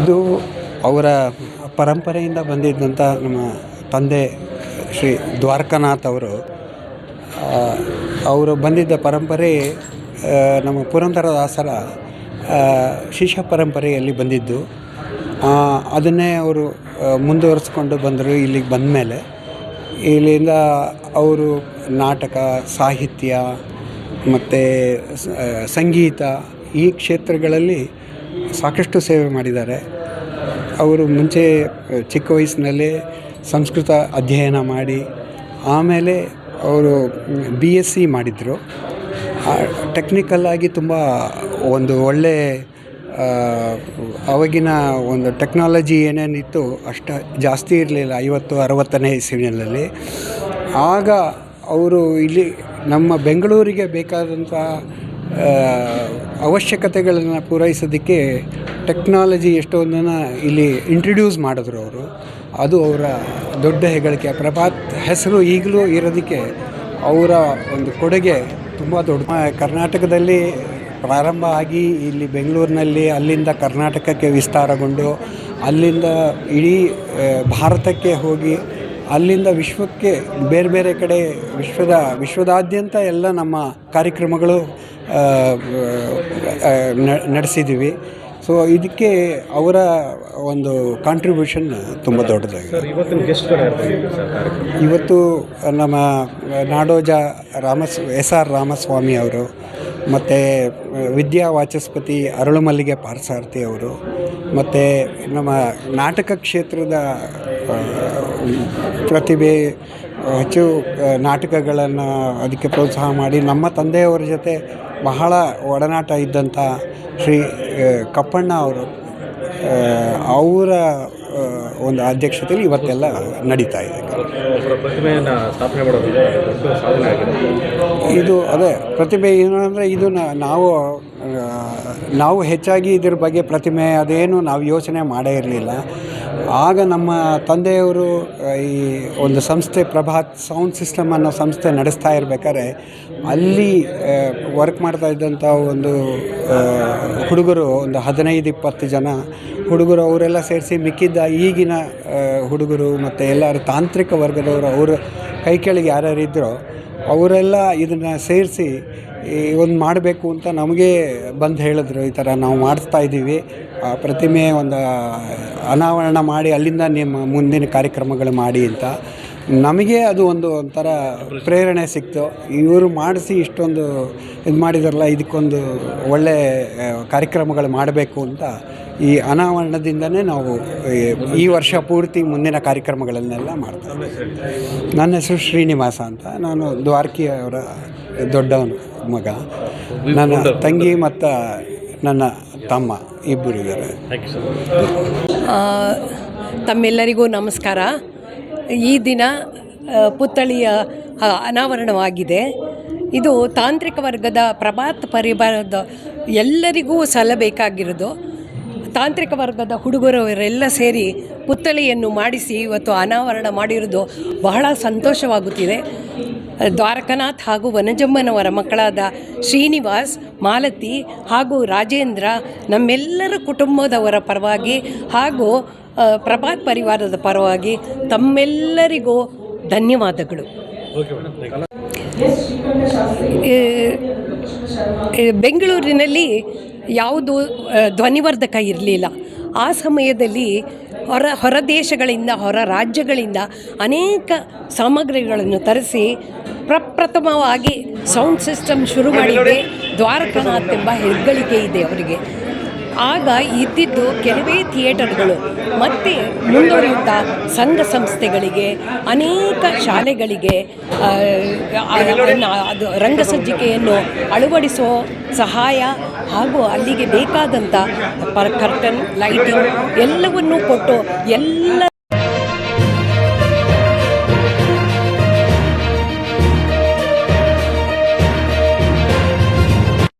ಇದು ಅವರ ಪರಂಪರೆಯಿಂದ ಬಂದಿದ್ದಂಥ ನಮ್ಮ ತಂದೆ ಶ್ರೀ ದ್ವಾರಕಾನಾಥ್ ಅವರು ಅವರು ಬಂದಿದ್ದ ಪರಂಪರೆ ನಮ್ಮ ಪುರಂದರದಾಸರ ಶಿಷ್ಯ ಪರಂಪರೆಯಲ್ಲಿ ಬಂದಿದ್ದು. ಅದನ್ನೇ ಅವರು ಮುಂದುವರಿಸ್ಕೊಂಡು ಬಂದರು ಇಲ್ಲಿಗೆ ಬಂದ ಮೇಲೆ ಇಲ್ಲಿಂದ ಅವರು ನಾಟಕ, ಸಾಹಿತ್ಯ, ಮತ್ತು ಸಂಗೀತ ಈ ಕ್ಷೇತ್ರಗಳಲ್ಲಿ ಸಾಕಷ್ಟು ಸೇವೆ ಮಾಡಿದ್ದಾರೆ. ಅವರು ಮುಂಚೆ ಚಿಕ್ಕ ವಯಸ್ಸಿನಲ್ಲೇ ಸಂಸ್ಕೃತ ಅಧ್ಯಯನ ಮಾಡಿ, ಆಮೇಲೆ ಅವರು ಬಿ ಎಸ್ ಸಿ ಮಾಡಿದರು. ಟೆಕ್ನಿಕಲ್ಲಾಗಿ ತುಂಬ ಒಂದು ಒಳ್ಳೆ ಅವಾಗಿನ ಒಂದು ಟೆಕ್ನಾಲಜಿ ಏನೇನಿತ್ತು ಅಷ್ಟು ಜಾಸ್ತಿ ಇರಲಿಲ್ಲ, ಐವತ್ತು, ಅರವತ್ತನೇ ಇಸ್ವಿನಲ್ಲಿ. ಆಗ ಅವರು ಇಲ್ಲಿ ನಮ್ಮ ಬೆಂಗಳೂರಿಗೆ ಬೇಕಾದಂಥ ಅವಶ್ಯಕತೆಗಳನ್ನು ಪೂರೈಸೋದಕ್ಕೆ ಟೆಕ್ನಾಲಜಿ ಎಷ್ಟೊಂದನ್ನು ಇಲ್ಲಿ ಇಂಟ್ರಡ್ಯೂಸ್ ಮಾಡಿದ್ರು ಅವರು. ಅದು ಅವರ ದೊಡ್ಡ ಹೆಗಳಿಕೆ ಪ್ರಭಾತ್ ಹೆಸರು ಈಗಲೂ ಇರೋದಕ್ಕೆ ಅವರ ಒಂದು ಕೊಡುಗೆ ತುಂಬ ದೊಡ್ಡ. ಕರ್ನಾಟಕದಲ್ಲಿ ಪ್ರಾರಂಭ ಆಗಿ ಇಲ್ಲಿ ಬೆಂಗಳೂರಿನಲ್ಲಿ ಅಲ್ಲಿಂದ ಕರ್ನಾಟಕಕ್ಕೆ ವಿಸ್ತಾರಗೊಂಡು ಅಲ್ಲಿಂದ ಇಡೀ ಭಾರತಕ್ಕೆ ಹೋಗಿ ಅಲ್ಲಿಂದ ವಿಶ್ವಕ್ಕೆ ಬೇರೆ ಬೇರೆ ಕಡೆ ವಿಶ್ವದ, ವಿಶ್ವದಾದ್ಯಂತ ಎಲ್ಲ ನಮ್ಮ ಕಾರ್ಯಕ್ರಮಗಳು ನಡೆಸಿದ್ದೀವಿ. ಸೊ ಇದಕ್ಕೆ ಅವರ ಒಂದು ಕಾಂಟ್ರಿಬ್ಯೂಷನ್ ತುಂಬ ದೊಡ್ಡದಾಗಿದೆ. ಇವತ್ತು ನಮ್ಮ ನಾಡೋಜ ರಾಮಸ್ ಎಸ್ ಆರ್ ರಾಮಸ್ವಾಮಿ ಅವರು ಮತ್ತು ವಿದ್ಯಾ ವಾಚಸ್ಪತಿ ಅರಳುಮಲ್ಲಿಗೆ ಪಾರ್ಸಾರ್ಥಿ ಅವರು ಮತ್ತು ನಮ್ಮ ನಾಟಕ ಕ್ಷೇತ್ರದ ಪ್ರತಿಭೆ ಹೆಚ್ಚು ನಾಟಕಗಳನ್ನು ಅದಕ್ಕೆ ಪ್ರೋತ್ಸಾಹ ಮಾಡಿ ನಮ್ಮ ತಂದೆಯವರ ಜೊತೆ ಬಹಳ ಒಡನಾಟ ಇದ್ದಂಥ ಶ್ರೀ ಕಪ್ಪಣ್ಣ ಅವರು ಅವರ ಒಂದು ಅಧ್ಯಕ್ಷತೆಯಲ್ಲಿ ಇವತ್ತೆಲ್ಲ ನಡೀತಾ ಇದೆ. ಇದು ಅದೇ ಪ್ರತಿಭೆ ಏನು ಅಂದರೆ ಇದು ನಾವು ನಾವು ಹೆಚ್ಚಾಗಿ ಇದ್ರ ಬಗ್ಗೆ ಪ್ರತಿಮೆ ಅದೇನು ನಾವು ಯೋಚನೆ ಮಾಡೇ ಇರಲಿಲ್ಲ. ಆಗ ನಮ್ಮ ತಂದೆಯವರು ಈ ಒಂದು ಸಂಸ್ಥೆ, ಪ್ರಭಾತ್ ಸೌಂಡ್ ಸಿಸ್ಟಮ್ ಅನ್ನೋ ಸಂಸ್ಥೆ ನಡೆಸ್ತಾ ಇರಬೇಕಾದ್ರೆ, ಅಲ್ಲಿ ವರ್ಕ್ ಮಾಡ್ತಾ ಇದ್ದಂಥ ಒಂದು ಹುಡುಗರು, ಒಂದು ಹದಿನೈದು, ಇಪ್ಪತ್ತು ಜನ ಹುಡುಗರು, ಅವರೆಲ್ಲ ಸೇರಿಸಿ ಮಿಕ್ಕಿದ್ದ ಈಗಿನ ಹುಡುಗರು ಮತ್ತು ಎಲ್ಲರೂ ತಾಂತ್ರಿಕ ವರ್ಗದವರು, ಅವರು ಕೈ ಕೆಳಗೆ ಯಾರ್ಯಾರು ಇದ್ದರೋ ಅವರೆಲ್ಲ ಇದನ್ನು ಸೇರಿಸಿ ಒಂದು ಮಾಡಬೇಕು ಅಂತ ನಮಗೆ ಬಂದು ಹೇಳಿದ್ರು ಈ ಥರ ನಾವು ಮಾಡಿಸ್ತಾ ಇದ್ದೀವಿ. ಆ ಪ್ರತಿಮೆ ಒಂದು ಅನಾವರಣ ಮಾಡಿ ಅಲ್ಲಿಂದ ನಿಮ್ಮ ಮುಂದಿನ ಕಾರ್ಯಕ್ರಮಗಳು ಮಾಡಿ ಅಂತ. ನಮಗೆ ಅದು ಒಂದು ಒಂಥರ ಪ್ರೇರಣೆ ಸಿಕ್ತು. ಇವರು ಮಾಡಿಸಿ ಇಷ್ಟೊಂದು ಇದು ಮಾಡಿದಾರಲ್ಲ ಇದಕ್ಕೊಂದು ಒಳ್ಳೆ ಕಾರ್ಯಕ್ರಮಗಳು ಮಾಡಬೇಕು ಅಂತ ಈ ಅನಾವರಣದಿಂದನೇ ನಾವು ಈ- ವರ್ಷ ಪೂರ್ತಿ ಮುಂದಿನ ಕಾರ್ಯಕ್ರಮಗಳನ್ನೆಲ್ಲ ಮಾಡ್ತಾ ನನ್ನ ಹೆಸರು ಶ್ರೀನಿವಾಸ ಅಂತ. ನಾನು ದ್ವಾರಕಿ ಅವರ ದೊಡ್ಡವನು ಮಗ. ನನ್ನ ತಂಗಿ ಮತ್ತು ನನ್ನ ತಮ್ಮ ಇಬ್ಬರು ಇದ್ದಾರೆ. ಥ್ಯಾಂಕ್ ಯು ಸರ್ ಆ, ತಮ್ಮೆಲ್ಲರಿಗೂ ನಮಸ್ಕಾರ. ಈ ದಿನ ಪುತ್ಥಳಿಯ ಅನಾವರಣವಾಗಿದೆ. ಇದು ತಾಂತ್ರಿಕ ವರ್ಗದ ಪ್ರಭಾತ್ ಪರಿವಾರದ ಎಲ್ಲರಿಗೂ ಸಲ್ಲಬೇಕಾಗಿರೋದು ತಾಂತ್ರಿಕ ವರ್ಗದ ಹುಡುಗರವರೆಲ್ಲ ಸೇರಿ ಪುತ್ಥಳಿಯನ್ನು ಮಾಡಿಸಿ ಇವತ್ತು ಅನಾವರಣ ಮಾಡಿರೋದು ಬಹಳ ಸಂತೋಷವಾಗುತ್ತಿದೆ. ದ್ವಾರಕನಾಥ್ ಹಾಗೂ ವನಜಮ್ಮನವರ ಮಕ್ಕಳಾದ ಶ್ರೀನಿವಾಸ್, ಮಾಲತಿ ಹಾಗೂ ರಾಜೇಂದ್ರ ನಮ್ಮೆಲ್ಲರ ಕುಟುಂಬದವರ ಪರವಾಗಿ ಹಾಗೂ ಪ್ರಭಾತ್ ಪರಿವಾರದ ಪರವಾಗಿ ತಮ್ಮೆಲ್ಲರಿಗೂ ಧನ್ಯವಾದಗಳು. ಬೆಂಗಳೂರಿನಲ್ಲಿ ಯಾವುದು ಧ್ವನಿವರ್ಧಕ ಇರಲಿಲ್ಲ. ಆ ಸಮಯದಲ್ಲಿ ಹೊರ ಹೊರ ದೇಶಗಳಿಂದ ಹೊರ ರಾಜ್ಯಗಳಿಂದ ಅನೇಕ ಸಾಮಗ್ರಿಗಳನ್ನು ತರಿಸಿ ಪ್ರಪ್ರಥಮವಾಗಿ ಸೌಂಡ್ ಸಿಸ್ಟಮ್ ಶುರು ಮಾಡಿದೆ ದ್ವಾರಕನಾಥ್ ಎಂಬ ಹೆಗ್ಗಳಿಕೆ ಇದೆ ಅವರಿಗೆ. ಆಗ ಇದ್ದಿದ್ದು ಕೆಲವೇ ಥಿಯೇಟರ್ಗಳು. ಮತ್ತೆ ಮುಂದುವರಿಯುತ್ತಾ ಸಂಘ ಸಂಸ್ಥೆಗಳಿಗೆ, ಅನೇಕ ಶಾಲೆಗಳಿಗೆ ಅದು ರಂಗಸಜ್ಜಿಕೆಯನ್ನು ಅಳವಡಿಸೋ ಸಹಾಯ ಹಾಗೂ ಅಲ್ಲಿಗೆ ಬೇಕಾದಂಥ ಪರ್ ಕರ್ಟನ್ ಲೈಟಿಂಗ್ ಎಲ್ಲವನ್ನೂ ಕೊಟ್ಟು ಎಲ್ಲ